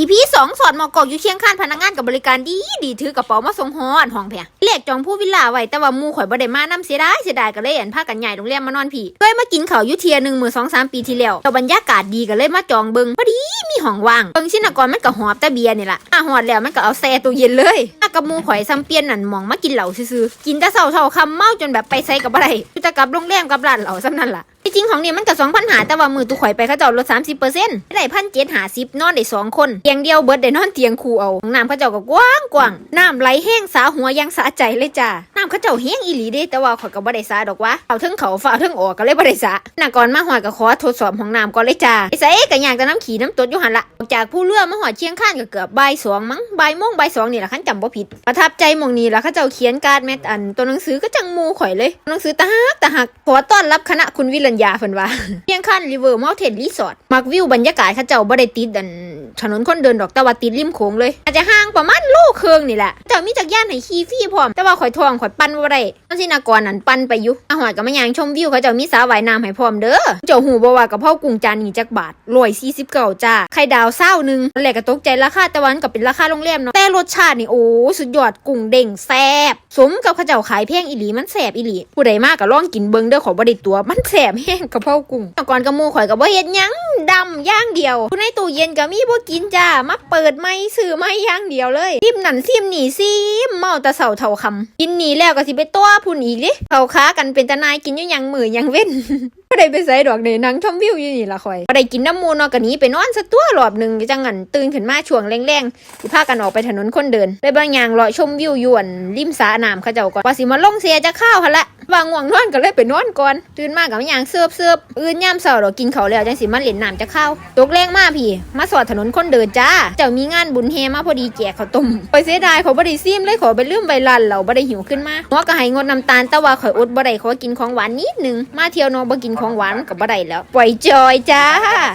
EP สองสอดหมอกอกอยู่เคียงข้างพนักงานกับบริการดีดีถือกระเป๋ามาส่งฮอดห้องเพียเลขจองผู้วิลล่าไว้แต่ว่ามูข่อยบ่ได้มานำเสียดายเสียดายก็เลยอันพากันใหญ่โรงแรมมานอนพี่เคยมากินข้าวยู่เทียหนึ่งมือสองสามปีที่แล้วแต่บรรยากาศดีก็เลยมาจองเบิงพอดีมีห้องว่างเบิงชินกรมันก็หอบแต่เบียร์นี่ล่ะอะหอดแล้วมันก็เอาแซ่ตู้เย็นเลยอะกับมูข่อยซ้ำเปียนนั่นมองมากินเหล้าซื่อกินแต่เช้าเช้าๆคำเมาจนแบบไปไสกับอะไรอยู่แต่กลับโรงแรมกับร้านเหล้าซ้ำนั่นล่ะที่จริงของเนี่ยมันก็สองพันหาแต่ว่ามือตุข่อยไปเขาเจ้าลดสามสิบเปอร์เซ็นต์ได้พันเจ็ดหาสิบนอนได้สองคนเตียงเดียวเบิดได้นอนเตียงคู่เอาของน้ำเขาเจ้าก็กว้างกว้างน้ำไหลแห้งสาหัวยังสาใจเลยจ้าน้ำเขาเจ้าแห้งอีหลีเด้แต่ว่าข่อยก็บ่ได้สาดอกวะเอาเทิงเขาฝ่าเอาทิงออกก็เลยบ่ได้สาหน้าก่อนมาหอยก็ขอทดสอบของน้ำก่อนเลยจ้าไอ้ใส่ก็อยากจะน้ำขี่น้ำตดอยู่หันละออกจากผู้เรือมาหอดเชียงข้านก็เกือบบ่ายสองมั้งบ่ายโมงบ่ายสองนี่แหละคันจำบ่ผิดประทับใจมองนี้ละเขาเจ้าเขียนการ์ดแมตอันตัวหนังสือก็จังมูข่อยเลยหนังสือตาฮักตาฮักขอต้อนรับคณะคุณวิรัญญาเพิ่นว่าเพียงคันริเวอร์มอลเทนรีสอร์ทมักวิวบรรยากาศเขาเจ้าบ่ได้ติดดันถนนคนเดินดอกแต่ว่าติดริมโขงเลย อาจจะห่างประมาณโลครึ่งนี่แหละเจ้ามีจักรยานให้ขี่ฟรีพร้อม แต่ว่าข่อยทองข่อยปั่นบ่ได้ต้องสินากรนั่นปั่นไปอยู่อาหอยก็มายางชมวิวเขาเจ้ามีสระว่ายน้ำให้พร้อมเด้อเจ้าหูบ่ว่ากะเพรากุ้งจานนี้จักบาท149จ้าไข่ดาวเศร้าหนึงนั่นแหละก็ตกใจราคาแต่วันก็เป็นราคาโรงแรมเนาะแต่รสชาตินี่โอ้สุดยอดกุ้งเด้งแซ่บสมกับเขาเจ้าขายแพงอีหลีมันแซ่บอีหลีผู้ใดมากก็ลองกินเบิ่งเด้อขอบ่ได้ตัวมันแซ่บแห้งกะเพรากุ้งแต่ก่อนกับหมู่ข่อยก็บ่เฮ็ดยังดำย่างเดียวผู้ในตู้เย็นก็มีบ่กินจ้ามาเปิดไม้ซื้อไม้อย่างเดียวเลยซิมหนันซิมหนีซิมเมาต่เสาเท่าคำกินหนีแล้วก็สิไปตัวพุ่นอีกดิเขาค้ากันเป็นตานายกินอยู่ยังมือยังเว้นก็ได้ไปใส่ดอกเนนังชมวิวอยู่นี่ละคอยก็ได้กินน้ำมูนนอกกันนี้ไปนอนสักตัวรอบหนึ่งจังงันตื่นขึ้นมาช่วงแรงๆสิพากันออกไปถนนคนเดิน ไปบางอย่างเลาะชมวิวยวนริมสระน้ำเขาเจ้าก่อนว่าสิมาลงเสียจะข้าวหันละ วางง่วงนอนก็เลยไปนอนก่อน ตื่นมากับอย่างเสือบเสือบอื่นย่ำเสาร์ดอกกินเขาแล้วจังสิมาเล่นน้ำจะเข้าตกแรงมากพี่ มาสอดถนนคนเดินจ้า เจ้ามีงานบุญเฮมาพอดีแจกข้าวต้มไปเสียดายเขาบ่ได้ซิมเลยขอไปลืมใบลันเราบ่ได้หิวขึ้นมาหัวก็ให้งดน้ำตาลแต่ว่าข่อยอดบ่ได้ขอกินของหวานนิดนึงมาเที่ยวนอบ่กินของหวานก็บ่ได้แล้วปล่อยจอยจ้า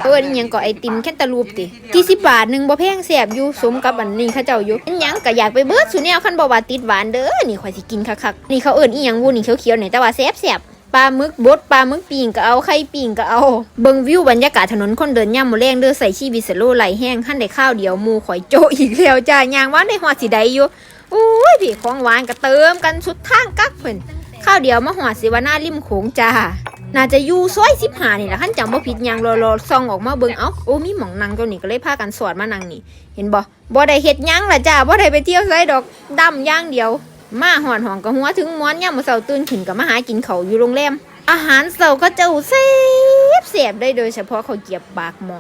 เออนี่หยังก็ไอติมแค่ตะลูปติที่สิบบาทหนึงบ่แพงแซ่บอยู่สมกับอันนี้เขาเจ้าอยู่อันยังก็อยากไปเบิดสุแนวคันบ่ว่าติดหวานเด้อนี่ข่อยสิกินคักๆนี่เขาเอิ้นอีหยังวูนี่เขียวๆนี่แต่ว่าแซ่บๆปลาหมึกบดปลาหมึกปิ่งก็เอาไข่ปิ่งก็เอา เบิ่งวิวบรรยากาศถนนคนเดินย่ำมือแรงเด้อใส่ชีวิตสโลไหลแห้งขั้นได้ข้าวเดียวหมูข่อยโจอีกแล้วจ้ายางว่าได้หอดสิได้อยู่อุ้ยพี่ของหวานก็เติมกันสุดทางกักเพิ่นข้าวเดียวมาหอดสิวาหน้าริมโขงจ้าน่าจะอยู่ซอยสิบหานี่แหละขั้นจำบ่ผิดยังรอรอซองออกมาเบิ่งเอ้าโอ้มีหมองนั่งตัวนี้ก็เลยพากันสอดมานังนี่ เห็นบ่บ่ได้เฮ็ดยังล่ะจ้าบ่ได้ไปเที่ยวไสดอกดำย่างเดียว มาหอนหองก็หัวถึงม้วนยามมื้อเสาตื่นขึ้นกับมาหากินเขาอยู่โรงแรม อาหารเสาก็เจ้าเสียบเสียบได้โดยเฉพาะเขาเกียบปากหม้อ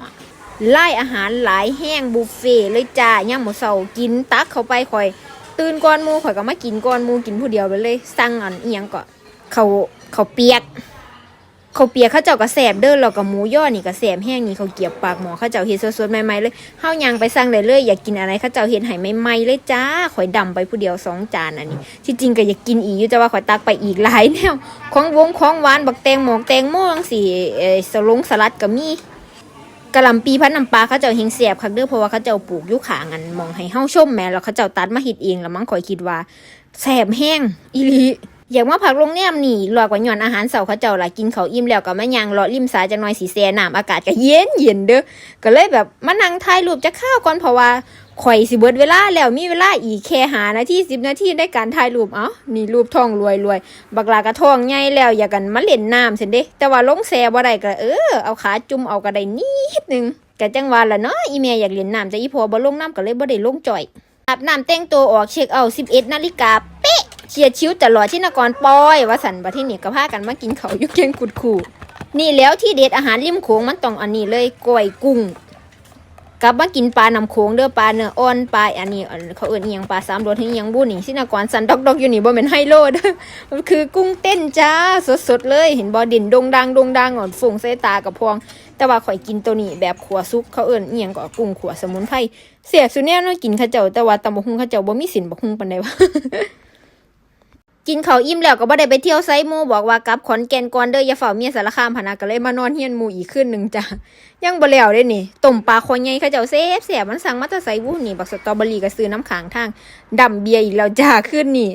ไล่อาหารหลายแห้งบุฟเฟ่เลยจ้าย่ามเสากินตักเขาไปคอย ตื่นก้อนมูข่อยก็มากินก้อนมูกินผู้เดียวไปเลย สั่งอันเอียงก็ข้าเขาเปียก ข้าวเปียกเขาเจ้าก็แสบเด้อแล้วก็หมูย่อนี่ก็แสบแห้งนี่เขาเกียบปากหมอเขาเจ้าเฮ็ดสดๆใหม่ๆเลยเฮายังไปสั่งได้เลยอยากกินอะไรเขาเจ้าเฮ็ดให้ใหม่ๆเลยจ้าข่อยดำไปผู้เดียวสองจานอันนี้ที่จริงก็อยากกินอีกอยู่แต่ว่าข่อยตักไปอีกหลายแนวของวงของหวานบักแตงหมอกแตงโมจังซี่เอ่อสลงสลัดก็มีกะหล่ำปีพันน้ำปลาเขาเจ้าเฮงเสียบคักเด้อเพราะว่าเขาเจ้าปลูกยู่ขางันมองให้เฮาชมแม่แล้วเขาเจ้าตัดมาเฮ็ดเองแล้วมั้งข่อยคิดว่าแสบแห้งอีหลี อยากมาพักโรงแรมนี่รอกว่าหย่อนอาหารเสาร์เขาเจ้าล่ะกินเขาอิ่มแล้วก็มายางเลาะริมสายจัน่อยสิแซ่น้ำอากาศก็เย็นเย็นเด้อก็เลยแบบมานั่งถ่ายรูปจะข้าวก่อนเพราะว่าข่อยสิเบิดเวลาแล้วมีเวลาอีกแค่หานาทีสิบนาทีได้การถ่ายรูปเอ้านี่รูปทองรวยรวยบักลากระทองใหญ่แล้วอย่ากันมาเล่นน้ำเสินเด้แต่ว่าลงแซบ่ได้ก็เออเอาขาจุ่มเอาก็ได้นิดนึงก็จังว่าละเนาะอีเมียอยากเล่นน้ำจะอีพอบ่ลงน้ำก็เลยบ่ได้ลงจ่อยอาบน้ำแต่งตัวออกเช็คเอาท์11นาฬิกาเป๊ะ เฉียดชิวตลอดที่นครปอยว่าสันบัดที่นี่ก็พากันมากินเขายู่เคียงกุดขู่นี่แล้วที่เด็ดอาหารริมโขงมันต้องอันนี้เลยก้อยกุ้งกลับมากินปลาน้ำโขงเด้อปลาเนื้ออ่อนปลาอันนี้เขาเอิ้นอียังปลาสามรสให้อีหยังบุนี่สินากรสันดอกดอกอยู่นี่บ่แม่นไฮโลเด้อมันคือกุ้งเต้นจ้าสดๆเลย เห็นบ่เด่นดงดังดงดังอ่อนฟงใส่ตากับพวงแต่ว่าข่อยกินตัวนี้แบบขัวซุกเขาเอิ้นอียงก็กุ้งขัวสมุนไพรเสียสุแนวเนาะกินเขาเจ้าแต่ว่าตำบักหุ่งเขาเจ้าบ่มีสินบักหุ่งปานใดวะ กินข้าวอิ่มแล้วก็บ่ได้ไปเที่ยวไซมูบอกว่ากลับขอนแก่นก่อนเด้ออย่าเฝ้าเมียสารคามพนาก็เลยมานอนเฮียนหมู่อีกคืนหนึ่งจ้ะยังบ่แล้วเด้นี่ต้มปลาคอใหญ่เขาเจ้าเซฟแสบมันสั่งมาแต่ไสวุ้นนี่บักสตรอเบอรี่ก็ซื้อน้ำค้างทางดำเบียร์อีกแล้วจ้าขึ้นนี่